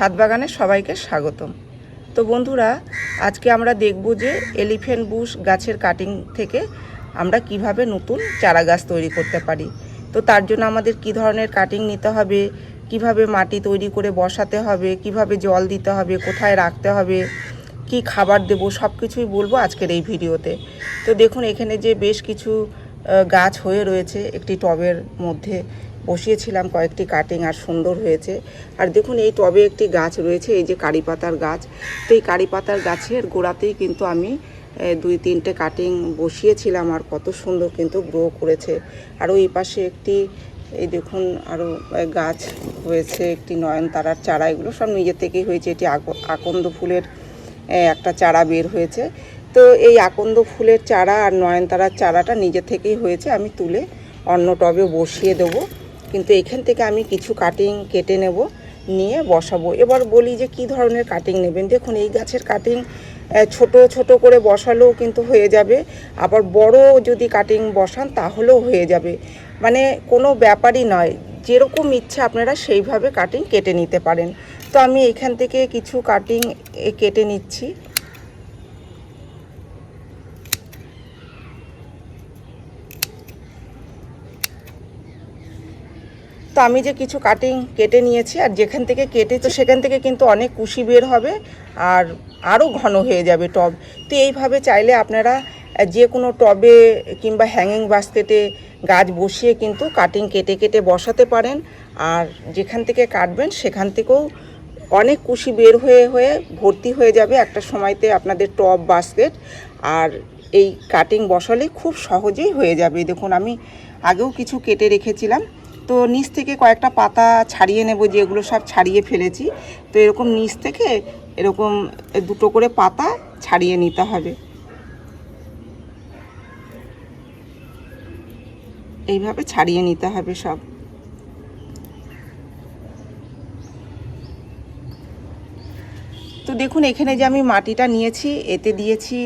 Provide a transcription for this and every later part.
ছাদ বাগানে সবাইকে স্বাগতম। তো বন্ধুরা, আজকে আমরা দেখব যে এলিফ্যান্ট বুশ গাছের কাটিং থেকে আমরা কীভাবে নতুন চারা গাছ তৈরি করতে পারি। তো তার জন্য আমাদের কি ধরনের কাটিং নিতে হবে, কীভাবে মাটি তৈরি করে বসাতে হবে, কীভাবে জল দিতে হবে, কোথায় রাখতে হবে, কি খাবার দেবো সব কিছুই বলব আজকের এই ভিডিওতে। তো দেখুন, এখানে যে বেশ কিছু গাছ হয়ে রয়েছে একটি টবের মধ্যে। বসিয়েছিলাম কয়েকটি কাটিং আর সুন্দর হয়েছে। আর দেখুন, এই টবে একটি গাছ রয়েছে, এই যে কারি পাতার গাছ। তো এই কারি পাতার গাছের গোড়াতেই কিন্তু আমি দুই তিনটে কাটিং বসিয়েছিলাম আর কত সুন্দর কিন্তু গ্রো করেছে। আর ওই পাশে একটি, এই দেখুন আরও গাছ হয়েছে একটি নয়নতারার চারা। এগুলো সব নিজের থেকেই হয়েছে। এটি আক- আকন্দ ফুলের একটা চারা বের হয়েছে। তো এই আকন্দ ফুলের চারা আর নয়নতারার চারাটা নিজে থেকেই হয়েছে। আমি তুলে অন্য টবে বসিয়ে দেবো। কিন্তু এখান থেকে আমি কিছু কাটিং কেটে নেব, নিয়ে বসাবো। এবার বলি যে কি ধরনের কাটিং নেবেন? দেখুন, এই গাছের কাটিং ছোট ছোট করে বসালেও কিন্তু হয়ে যাবে। আবার বড় যদি কাটিং বসান, তাহলেও হয়ে যাবে। মানে কোনো ব্যাপারই নয়। যেরকম ইচ্ছা আপনারা সেইভাবে কাটিং কেটে নিতে পারেন। তো আমি এখান থেকে কিছু কাটিং কেটে নিচ্ছি। তো আমি যে কিছু কাটিং কেটে নিয়েছি, আর যেখান থেকে কেটে তো সেখান থেকে কিন্তু অনেক কুশি বের হবে, আর আরও ঘন হয়ে যাবে টব। তো এইভাবে চাইলে আপনারা যে কোনো টবে কিংবা হ্যাঙ্গিং বাস্কেটে গাছ বসিয়ে কিন্তু কাটিং কেটে কেটে বসাতে পারেন, আর যেখান থেকে কাটবেন সেখান থেকেও অনেক কুশি বের হয়ে হয়ে ভর্তি হয়ে যাবে একটা সময়তে আপনাদের টব বাস্কেট আর এই কাটিং বসালে খুব সহজেই হয়ে যাবে। দেখুন, আমি আগেও কিছু কেটে রেখেছিলাম তো নিচ থেকে কয়েকটা পাতা ছাড়িয়ে নেব, যেগুলো সব ছাড়িয়ে ফেলেছি। তো এরকম নিচ থেকে এরকম দুটো করে পাতা ছাড়িয়ে নিতে হবে। এইভাবে ছাড়িয়ে নিতে হবে সব। তো দেখুন, এখানে যে আমি মাটিটা নিয়েছি, এতে দিয়েছি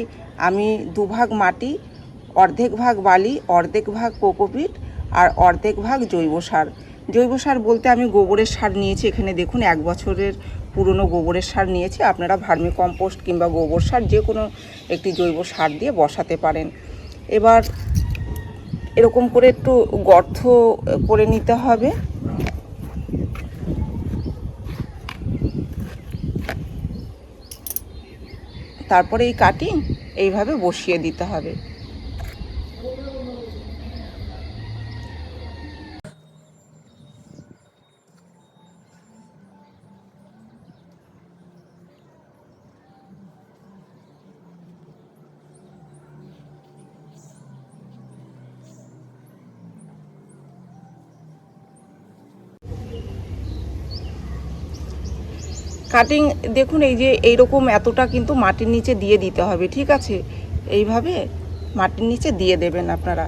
আমি দুভাগ মাটি, অর্ধেক ভাগ বালি, অর্ধেক ভাগ কোকোপিট আর অর্ধেক ভাগ জৈব সার। জৈব সার বলতে আমি গোবরের সার নিয়েছি। এখানে দেখুন, এক বছরের পুরনো গোবরের সার নিয়েছি। আপনারা ভার্মি কম্পোস্ট কিংবা গোবর সার যে কোনো একটি জৈব সার দিয়ে বসাতে পারেন। এবার এরকম করে একটু গর্ত করে নিতে হবে। তারপরে এই কাটিং এইভাবে বসিয়ে দিতে হবে। কাটিং দেখুন, এই যে এইরকম এতটা কিন্তু মাটির নিচে দিয়ে দিতে হবে, ঠিক আছে? এইভাবে মাটির নিচে দিয়ে দেবেন আপনারা।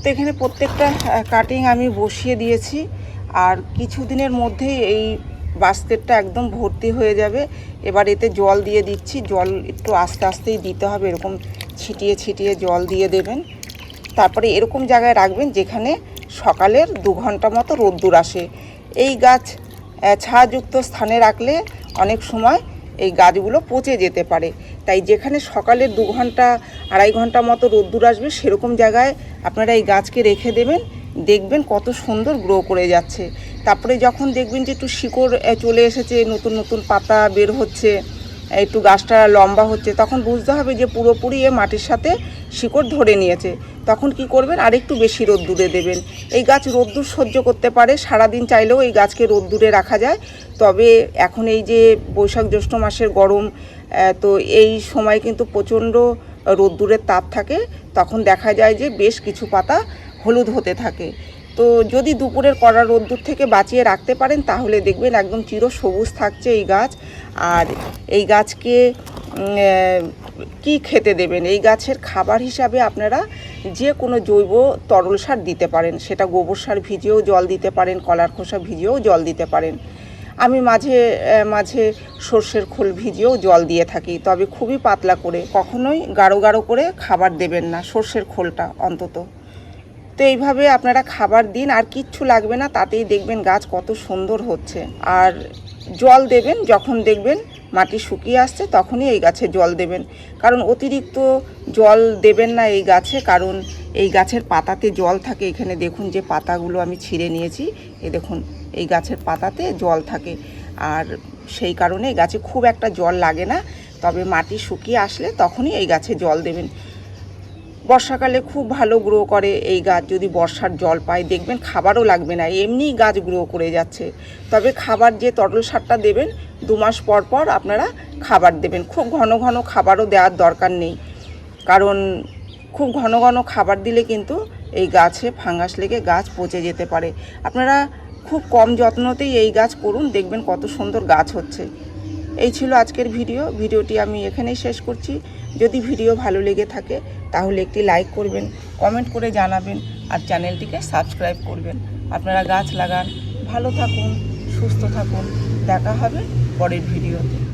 তো এখানে প্রত্যেকটা কাটিং আমি বসিয়ে দিয়েছি। আর কিছুদিনের মধ্যেই এই বাস্কেটটা একদম ভর্তি হয়ে যাবে। এবার এতে জল দিয়ে দিচ্ছি। জল একটু আস্তে আস্তেই দিতে হবে, এরকম ছিটিয়ে ছিটিয়ে জল দিয়ে দেবেন। তারপরে এরকম জায়গায় রাখবেন যেখানে সকালের দু ঘণ্টা মতো রোদ্দুর আসে। এই গাছ ছায়াযুক্ত স্থানে রাখলে অনেক সময় এই গাছগুলো পচে যেতে পারে। তাই যেখানে সকালে দু ঘণ্টা, আড়াই ঘণ্টা মতো রোদ্দুর আসবে, সেরকম জায়গায় আপনারা এই গাছকে রেখে দেবেন, দেখবেন কত সুন্দর গ্রো করে যাচ্ছে। তারপরে যখন দেখবেন যে একটু শিকড় চলে এসেছে, নতুন নতুন পাতা বের হচ্ছে, একটু গাছটা লম্বা হচ্ছে, তখন বুঝতে হবে যে পুরোপুরি এ মাটির সাথে শিকড় ধরে নিয়েছে। তখন কি করবেন? আর একটু বেশি রোদ্দুরে দেবেন। এই গাছ রোদ্দুর সহ্য করতে পারে, সারাদিন চাইলেও এই গাছকে রোদ্দুরে রাখা যায়। তবে এখন এই যে বৈশাখ জ্যৈষ্ঠ মাসের গরম তো এই সময় কিন্তু প্রচণ্ড রোদ্দুরের তাপ থাকে। তখন দেখা যায় যে বেশ কিছু পাতা হলুদ হতে থাকে। তো যদি দুপুরের কড়া রোদ্দুর থেকে বাঁচিয়ে রাখতে পারেন, তাহলে দেখবেন একদম চির সবুজ থাকছে এই গাছ। আর এই গাছকে কি খেতে দেবেন? এই গাছের খাবার হিসাবে আপনারা যে কোনো জৈব তরল সার দিতে পারেন। সেটা গোবর সার ভিজিয়েও জল দিতে পারেন, কলার খোসা ভিজিয়েও জল দিতে পারেন। আমি মাঝে মাঝে সর্ষের খোল ভিজিয়েও জল দিয়ে থাকি, তবে খুবই পাতলা করে, কখনোই গাঢ় গাঢ় করে খাবার দেবেন না সর্ষের খোলটা অন্তত। তো এইভাবে আপনারা খাবার দিন, আর কিচ্ছু লাগবে না, তাতেই দেখবেন গাছ কত সুন্দর হচ্ছে। আর জল দেবেন, যখন দেখবেন মাটি শুকিয়ে আসছে, তখনই এই গাছে জল দেবেন। কারণ অতিরিক্ত জল দেবেন না এই গাছে, কারণ এই গাছের পাতাতে জল থাকে। এখানে দেখুন যে পাতাগুলো আমি ছিঁড়ে নিয়েছি, এ দেখুন। এই গাছের পাতাতে জল থাকে। আর সেই কারণে এই গাছে খুব একটা জল লাগে না। তবে মাটি শুকিয়ে আসলে তখনই এই গাছে জল দেবেন। বর্ষাকালে খুব ভালো গ্রো করে এই গাছ। যদি বর্ষার জল পায়, দেখবেন খাবারও লাগবে না। এমনিই গাছ গ্রো করে যাচ্ছে। তবে খাবার যে তরল সারটা দেবেন, দু মাস পর পর আপনারা খাবার দেবেন। খুব ঘন ঘন খাবারও দেওয়ার দরকার নেই। কারণ খুব ঘন ঘন খাবার দিলে কিন্তু এই গাছে ফাঙ্গাস লেগে গাছ পচে যেতে পারে। আপনারা খুব কম যত্নতেই এই গাছ করুন, দেখবেন কত সুন্দর গাছ হচ্ছে। এই ছিল আজকের ভিডিও। ভিডিওটি আমি এখানেই শেষ করছি। যদি ভিডিও ভালো লেগে থাকে, তাহলে একটি লাইক করবেন, কমেন্ট করে জানাবেন, আর চ্যানেলটিকে সাবস্ক্রাইব করবেন। আপনারা গাছ লাগান। ভালো থাকুন, সুস্থ থাকুন। দেখা হবে পরের ভিডিওতে।